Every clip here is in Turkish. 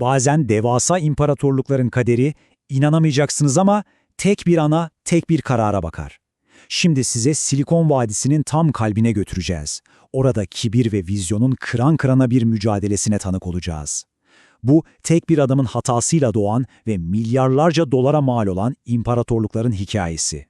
bazen devasa imparatorlukların kaderi, inanamayacaksınız ama tek bir ana, tek bir karara bakar. Şimdi size Silikon Vadisi'nin tam kalbine götüreceğiz. Orada kibir ve vizyonun kıran kırana bir mücadelesine tanık olacağız. Bu, tek bir adamın hatasıyla doğan ve milyarlarca dolara mal olan imparatorlukların hikayesi.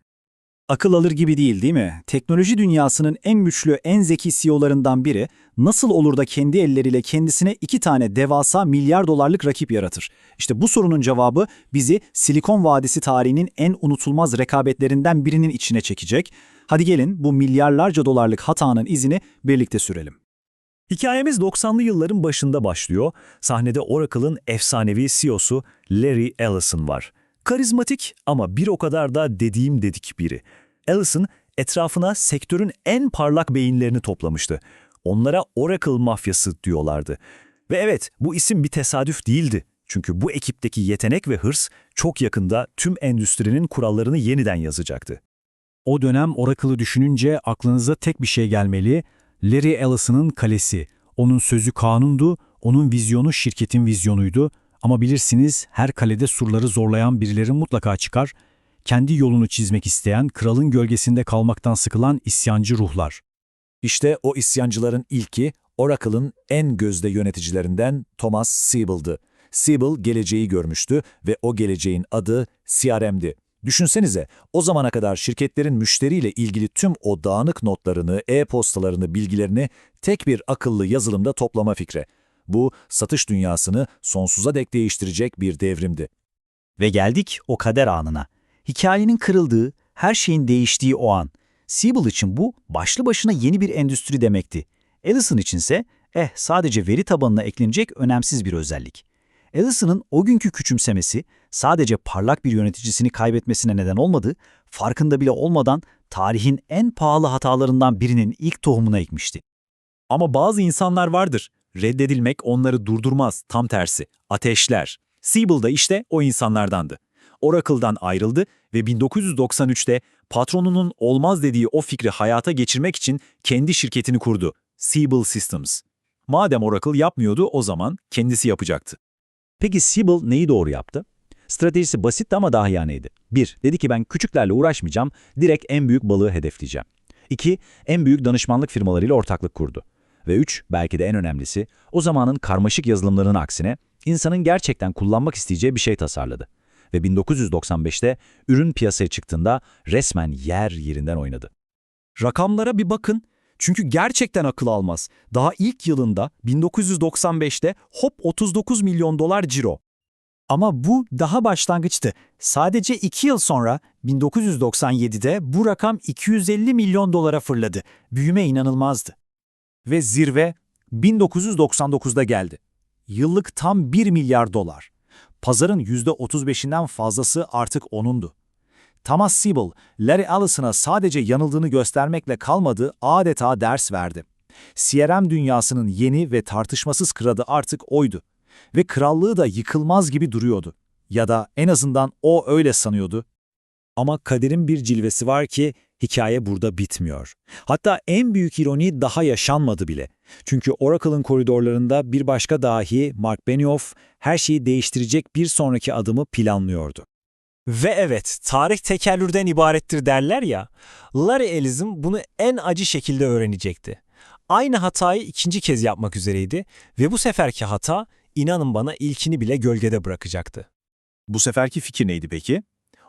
Akıl alır gibi değil değil mi? Teknoloji dünyasının en güçlü, en zeki CEO'larından biri nasıl olur da kendi elleriyle kendisine iki tane devasa milyar dolarlık rakip yaratır? İşte bu sorunun cevabı bizi Silikon Vadisi tarihinin en unutulmaz rekabetlerinden birinin içine çekecek. Hadi gelin bu milyarlarca dolarlık hatanın izini birlikte sürelim. Hikayemiz 90'lı yılların başında başlıyor. Sahnede Oracle'ın efsanevi CEO'su Larry Ellison var. Karizmatik ama bir o kadar da dediğim dedik biri. Ellison etrafına sektörün en parlak beyinlerini toplamıştı. Onlara Oracle mafyası diyorlardı. Ve evet bu isim bir tesadüf değildi. Çünkü bu ekipteki yetenek ve hırs çok yakında tüm endüstrinin kurallarını yeniden yazacaktı. O dönem Oracle'ı düşününce aklınıza tek bir şey gelmeli, Larry Ellison'ın kalesi. Onun sözü kanundu, onun vizyonu şirketin vizyonuydu. Ama bilirsiniz her kalede surları zorlayan birileri mutlaka çıkar. Kendi yolunu çizmek isteyen, kralın gölgesinde kalmaktan sıkılan isyancı ruhlar. İşte o isyancıların ilki Oracle'ın en gözde yöneticilerinden Thomas Siebel'dı. Siebel geleceği görmüştü ve o geleceğin adı CRM'di. Düşünsenize, o zamana kadar şirketlerin müşteriyle ilgili tüm o dağınık notlarını, e-postalarını, bilgilerini tek bir akıllı yazılımda toplama fikri. Bu, satış dünyasını sonsuza dek değiştirecek bir devrimdi. Ve geldik o kader anına. Hikayenin kırıldığı, her şeyin değiştiği o an. Siebel için bu başlı başına yeni bir endüstri demekti. Ellison içinse eh sadece veri tabanına eklenecek önemsiz bir özellik. Ellison'ın o günkü küçümsemesi sadece parlak bir yöneticisini kaybetmesine neden olmadı, farkında bile olmadan tarihin en pahalı hatalarından birinin ilk tohumuna ekmişti. Ama bazı insanlar vardır. Reddedilmek onları durdurmaz, tam tersi. Ateşler. Siebel da işte o insanlardandı. Oracle'dan ayrıldı ve 1993'te patronunun olmaz dediği o fikri hayata geçirmek için kendi şirketini kurdu. Siebel Systems. Madem Oracle yapmıyordu o zaman kendisi yapacaktı. Peki Siebel neyi doğru yaptı? Stratejisi basitti ama dahiyaneydi. 1. Dedi ki ben küçüklerle uğraşmayacağım, direkt en büyük balığı hedefleyeceğim. 2. En büyük danışmanlık firmalarıyla ortaklık kurdu. Ve 3. Belki de en önemlisi, o zamanın karmaşık yazılımlarının aksine insanın gerçekten kullanmak isteyeceği bir şey tasarladı. Ve 1995'te ürün piyasaya çıktığında resmen yer yerinden oynadı. Rakamlara bir bakın. Çünkü gerçekten akıl almaz. Daha ilk yılında 1995'te hop 39 milyon dolar ciro. Ama bu daha başlangıçtı. Sadece 2 yıl sonra 1997'de bu rakam 250 milyon dolara fırladı. Büyüme inanılmazdı. Ve zirve 1999'da geldi. Yıllık tam 1 milyar dolar. Pazarın %35'inden fazlası artık onundu. Thomas Siebel, Larry Ellison'a sadece yanıldığını göstermekle kalmadı, adeta ders verdi. CRM dünyasının yeni ve tartışmasız kralı artık oydu. Ve krallığı da yıkılmaz gibi duruyordu. Ya da en azından o öyle sanıyordu. Ama kaderin bir cilvesi var ki hikaye burada bitmiyor. Hatta en büyük ironi daha yaşanmadı bile. Çünkü Oracle'ın koridorlarında bir başka dahi Mark Benioff her şeyi değiştirecek bir sonraki adımı planlıyordu. Ve evet, tarih tekerrürden ibarettir derler ya, Larry Ellison bunu en acı şekilde öğrenecekti. Aynı hatayı ikinci kez yapmak üzereydi ve bu seferki hata, inanın bana ilkini bile gölgede bırakacaktı. Bu seferki fikir neydi peki?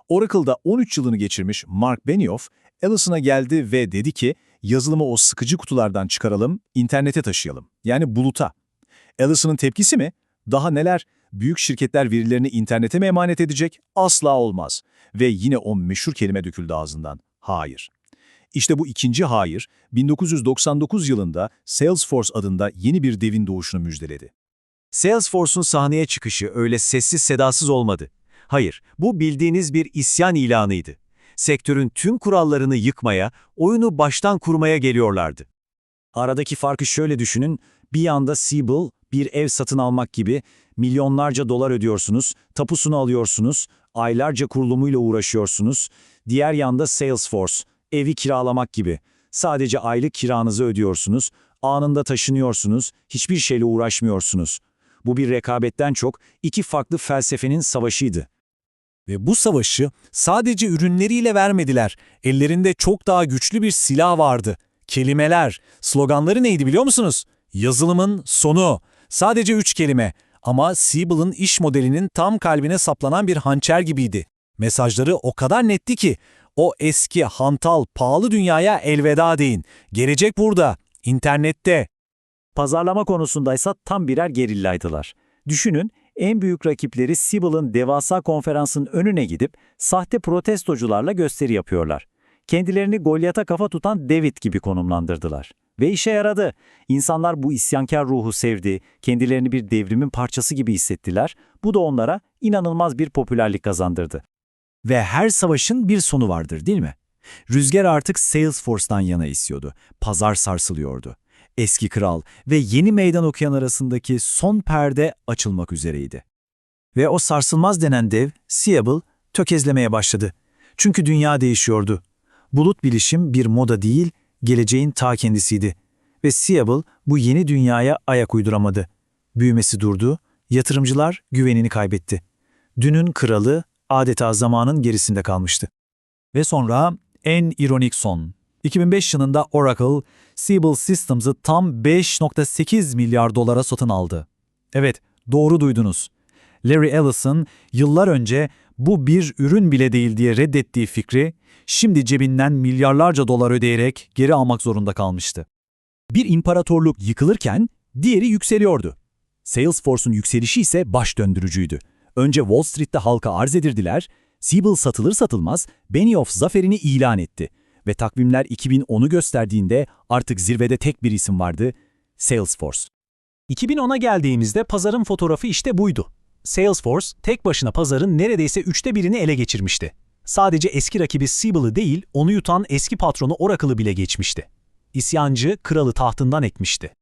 Oracle'da 13 yılını geçirmiş Mark Benioff, Ellison'a geldi ve dedi ki, yazılımı o sıkıcı kutulardan çıkaralım, internete taşıyalım. Yani buluta. Ellison'ın tepkisi mi? Daha neler? Büyük şirketler verilerini internete mi emanet edecek? Asla olmaz. Ve yine o meşhur kelime döküldü ağzından. Hayır. İşte bu ikinci hayır, 1999 yılında Salesforce adında yeni bir devin doğuşunu müjdeledi. Salesforce'un sahneye çıkışı öyle sessiz sedasız olmadı. Hayır, bu bildiğiniz bir isyan ilanıydı. Sektörün tüm kurallarını yıkmaya, oyunu baştan kurmaya geliyorlardı. Aradaki farkı şöyle düşünün, bir yanda Siebel bir ev satın almak gibi milyonlarca dolar ödüyorsunuz, tapusunu alıyorsunuz, aylarca kurulumuyla uğraşıyorsunuz. Diğer yanda Salesforce, evi kiralamak gibi. Sadece aylık kiranızı ödüyorsunuz, anında taşınıyorsunuz, hiçbir şeyle uğraşmıyorsunuz. Bu bir rekabetten çok iki farklı felsefenin savaşıydı. Ve bu savaşı sadece ürünleriyle vermediler. Ellerinde çok daha güçlü bir silah vardı. Kelimeler. Sloganları neydi biliyor musunuz? Yazılımın sonu. Sadece üç kelime. Ama Siebel'ın iş modelinin tam kalbine saplanan bir hançer gibiydi. Mesajları o kadar netti ki, o eski, hantal, pahalı dünyaya elveda deyin. Gelecek burada, internette. Pazarlama konusundaysa tam birer gerillaydılar. Düşünün, en büyük rakipleri Siebel'ın devasa konferansın önüne gidip sahte protestocularla gösteri yapıyorlar. Kendilerini Golyat'a kafa tutan David gibi konumlandırdılar. Ve işe yaradı. İnsanlar bu isyankar ruhu sevdi, kendilerini bir devrimin parçası gibi hissettiler. Bu da onlara inanılmaz bir popülerlik kazandırdı. Ve her savaşın bir sonu vardır değil mi? Rüzgar artık Salesforce'dan yana esiyordu. Pazar sarsılıyordu. Eski kral ve yeni meydan okuyan arasındaki son perde açılmak üzereydi. Ve o sarsılmaz denen dev, Siebel, tökezlemeye başladı. Çünkü dünya değişiyordu. Bulut bilişim bir moda değil, geleceğin ta kendisiydi. Ve Siebel bu yeni dünyaya ayak uyduramadı. Büyümesi durdu, yatırımcılar güvenini kaybetti. Dünün kralı adeta zamanın gerisinde kalmıştı. Ve sonra en ironik son. 2005 yılında Oracle, Siebel Systems'ı tam 5.8 milyar dolara satın aldı. Evet, doğru duydunuz. Larry Ellison yıllar önce bu bir ürün bile değil diye reddettiği fikri, şimdi cebinden milyarlarca dolar ödeyerek geri almak zorunda kalmıştı. Bir imparatorluk yıkılırken diğeri yükseliyordu. Salesforce'un yükselişi ise baş döndürücüydü. Önce Wall Street'te halka arz edildiler, Siebel satılır satılmaz Benioff zaferini ilan etti ve takvimler 2010'u gösterdiğinde artık zirvede tek bir isim vardı, Salesforce. 2010'a geldiğimizde pazarın fotoğrafı işte buydu. Salesforce tek başına pazarın neredeyse üçte birini ele geçirmişti. Sadece eski rakibi Siebel'ı değil, onu yutan eski patronu Oracle'ı bile geçmişti. İsyancı kralı tahtından ekmişti.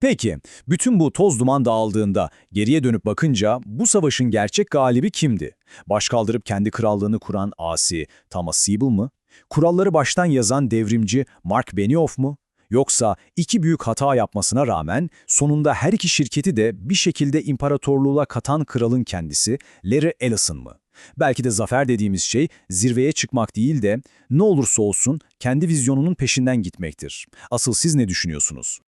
Peki, bütün bu toz duman dağıldığında geriye dönüp bakınca bu savaşın gerçek galibi kimdi? Baş kaldırıp kendi krallığını kuran asi Thomas Siebel mı? Kuralları baştan yazan devrimci Mark Benioff mu? Yoksa iki büyük hata yapmasına rağmen sonunda her iki şirketi de bir şekilde imparatorluğa katan kralın kendisi Larry Ellison mı? Belki de zafer dediğimiz şey zirveye çıkmak değil de ne olursa olsun kendi vizyonunun peşinden gitmektir. Asıl siz ne düşünüyorsunuz?